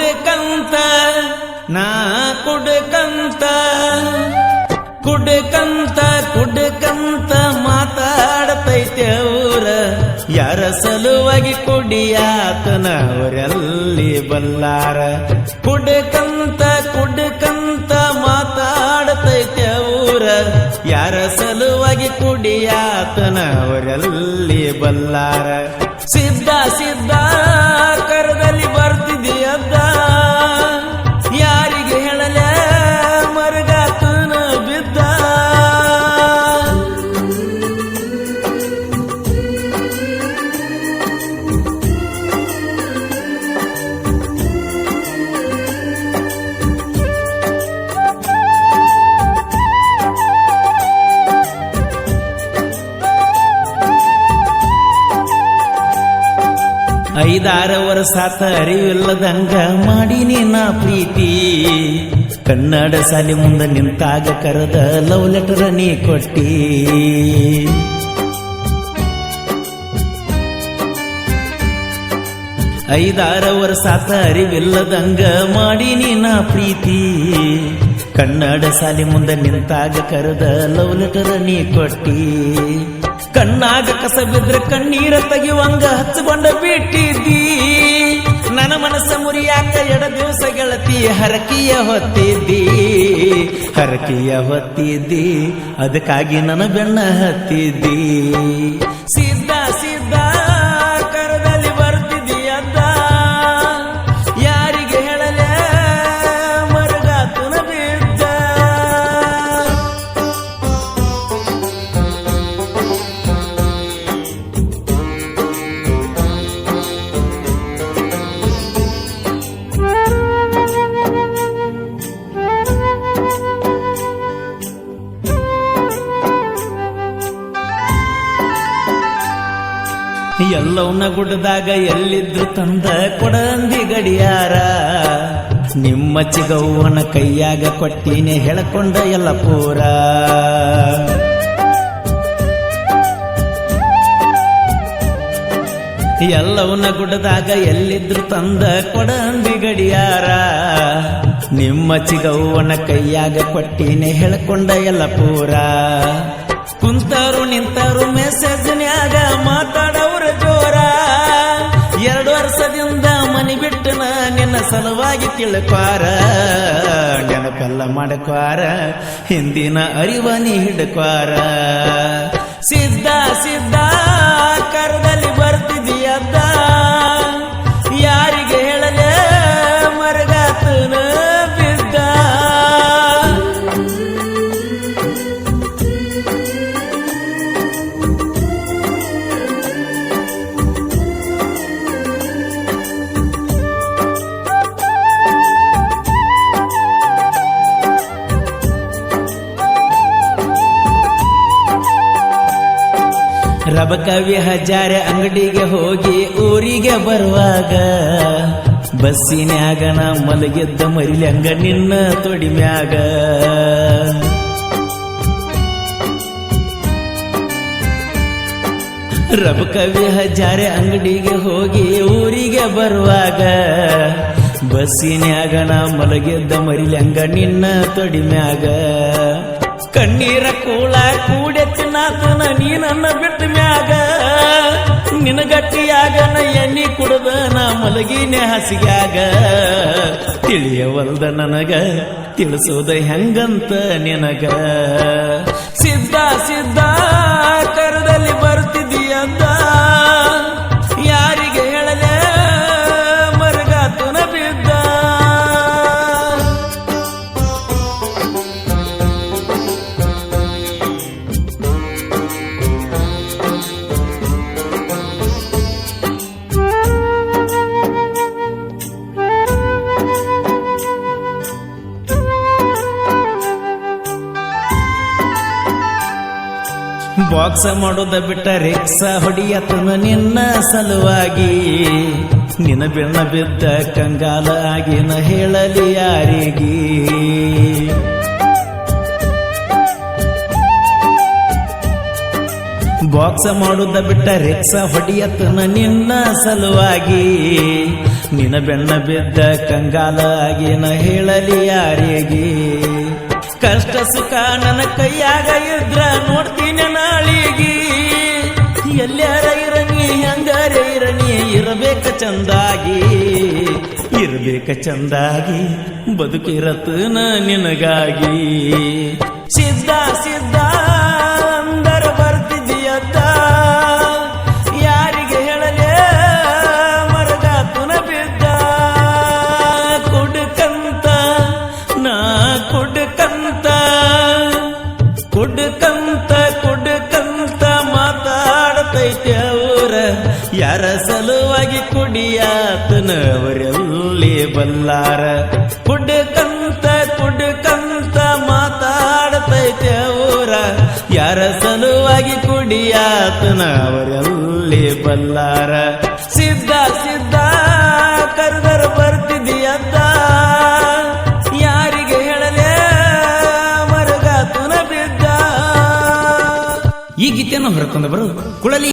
ಕುಡ್ಕಂತ, ನಾ ಕುಡ್ಕಂತ ಕುಡ್ಕಂತ ಕುಡ್ಕಂತ ಮಾತಾಡತೈತೆ ಅವ್ರ. ಯಾರ ಸಲುವಾಗಿ ಕುಡಿಯಾತನ ಅವರಲ್ಲಿ ಬಲ್ಲಾರ. ಕುಡ್ಕಂತ ಕುಡ್ಕಂತ ಮಾತಾಡತೈತೆ ಅವ್ರ. ಯಾರ ಸಲುವಾಗಿ ಕುಡಿಯಾತನ ಅವರಲ್ಲಿ ಬಲ್ಲಾರ. ಸಿದ್ಧ ಸಿದ್ಧ ಐದಾರ ವರ್ಷಾತ ಅರಿವಿಲ್ಲದಂಗ ಮಾಡೀನಿ ನಾ ಪ್ರೀತಿ. ಕನ್ನಡ ಸಾಲಿ ಮುಂದೆ ನಿಂತಾಗ ಕರೆದ ಲವ್ ಲೆಟರ್ ನೀ ಕೊಟ್ಟಿ. ಐದಾರ ವರ್ಷಾತ ಅರಿವಿಲ್ಲದಂಗ ಮಾಡೀನಿ ನಾ ಪ್ರೀತಿ. ಕನ್ನಡ ಸಾಲಿ ಮುಂದೆ ನಿಂತಾಗ ಕರೆದ ಲವ್ ಲೆಟರ್ ನೀ ಕೊಟ್ಟಿ. ಕಣ್ಣಾಗ ಕಸ ಬಿದ್ರೆ ಕಣ್ಣೀರ ತೆಗೆಯುವಂಗ ಹಚ್ಚಿಕೊಂಡ ಬಿಟ್ಟಿದ್ದಿ ನನ್ನ ಮನಸ್ಸ ಮುರಿಯಾಕ ಎಡ ದಿವಸ ಗೆಳತಿ ಹರಕಿಯ ಹೊತ್ತಿದ್ದಿ. ಹರಕಿಯ ಹೊತ್ತಿದ್ದಿ, ಅದಕ್ಕಾಗಿ ನನ್ನ ಬೆಣ್ಣ ಹತ್ತಿದ್ದಿ. ಸಿದ್ಧ ಎಲ್ಲವನ್ನ ಗುಡ್ಡದಾಗ ಎಲ್ಲಿದ್ರು ತಂದ ಕೊಡಂದಿ ಗಡಿಯಾರ. ನಿಮ್ಮ ಚಿಗವ್ವನ ಕೈಯಾಗ ಕೊಟ್ಟಿನೇ ಹೇಳಕೊಂಡ ಎಲ್ಲ ಪೂರ ಎಲ್ಲವನ್ನ ಗುಡ್ಡದಾಗ ಎಲ್ಲಿದ್ರು ತಂದ ಕೊಡಂದಿ ಗಡಿಯಾರ. ನಿಮ್ಮ ಚಿಗವ್ವನ ಕೈಯಾಗ ಕೊಟ್ಟಿನೇ ಹೇಳಕೊಂಡ ಎಲ್ಲ ಪೂರ ಕುಂತಾರು ನಿಂತಾರು ಮೆಸೇಜ್ನ್ಯಾಗ ಮಾತಾಡವ್ರ ಸಲುವಾಗಿ ತಿಳ್ಕ್ವಾರ. ನೆನಪೆಲ್ಲ ಮಾಡಕ್ವಾರ. ಹಿಂದಿನ ಅರಿವ ನೀ ಹಿಡ್ಕ್ವಾರ. ಸಿದ್ಧ ಸಿದ್ಧ ರಬಕವಿ ಹಜಾರೆ ಅಂಗಡಿಗೆ ಹೋಗಿ ಊರಿಗೆ ಬರುವಾಗ ಬಸ್ಸಿನ್ಯಾಗ ನಾ ಮಲಗಿದ್ದ ಮರಿಲ್ಯಂಗ ನಿನ್ನ ತೊಡಿಮ್ಯಾಗ. ರಬಕವಿ ಹಜಾರೆ ಅಂಗಡಿಗೆ ಹೋಗಿ ಊರಿಗೆ ಬರುವಾಗ ಬಸ್ಸಿನಾಗ ನಾ ಮಲಗಿದ್ದ ಮರಿಲ್ಯಂಗ ನಿನ್ನ ತೊಡಿಮ್ಯಾಗ. ಕಣ್ಣೀರ ಕೂಳ ಕೂಡೆ ನೀ ನನ್ನ ಬಿಟ್ಟ ಮ್ಯಾಗ. ನಿನಗಟ್ಟಿಯಾಗ ನ ಎಣ್ಣಿ ಕುಡದ ನಾ ಮಲಗಿನೇ ಹಸಿಗ್ಯಾಗ. ತಿಳಿಯವಲ್ದ ನನಗ, ತಿಳಿಸೋದ ಹೆಂಗಂತ ನಿನಗ. ಸಿದ್ಧ ಸಿದ್ಧ ಬಾಕ್ಸ ಮಾಡೋದ ಬಿಟ್ಟ ರಿಕ್ಸ ಹೊಡಿಯತನ ನಿನ್ನ ಸಲುವಾಗಿ. ನಿನ್ನ ಬೆಣ್ಣ ಬಿದ್ದ ಕಂಗಾಲ ಆಗಿನ ಹೇಳಲಿ ಯಾರಿಗೆ? ಬಾಕ್ಸ ಮಾಡುದ ಬಿಟ್ಟ ರಿಕ್ಸ ಹೊಡಿಯತ್ತನ ನಿನ್ನ ಸಲುವಾಗಿ. ನಿನ್ನ ಬೆಣ್ಣ ಬಿದ್ದ ಕಂಗಾಲ ಆಗಿನ ಹೇಳಲಿ ಯಾರಿಗೆ? ಕಷ್ಟ ಸುಖ ನನ್ನ ಕೈಯಾಗ ಇದ್ರ ನೋಡ್ತೀನಿ ಇರಬೇಕ ಚಂದಾಗಿ ಇರಬೇಕ ಚಂದಾಗಿ ಬದುಕಿರತನ ನಿನಗಾಗಿ. ಸಿದ್ಧ ಸಿದ್ಧ, ಅಂದರ ಬರ್ತಿದ್ದೀಯದ್ದ ಯಾರಿಗೆ ಹೇಳಲೇ ಮರಗಾತುನ ಬಿದ್ದ. ಕುಡ್ಕಂತ, ನಾ ಕುಡ್ಕಂತ ಕುಡ್ಕಂತ ಸಲುವಾಗಿ ಕುಡಿಯಾತನ ಅವರೆಲ್ಲಿ ಬಲ್ಲಾರ. ಕುಡ್ಕಂತ ಕುಡ್ಕಂತ ಮಾತಾಡತೈತೆ ಊರ ಯಾರ ಸಲುವಾಗಿ ಕುಡಿಯಾತನವರಲ್ಲಿ ಬಲ್ಲಾರ. ಸಿದ್ಧ ಸಿದ್ಧ ಕರೆದರು ಬರ್ತಿದೆಯಂತ. ಯಾರಿಗೆ ಹೇಳಲೇ? ಮರಗಾತುನ ಬಿದ್ದ. ಈ ಗೀತೆಯನ್ನು ಬರು ಕುಳಲಿ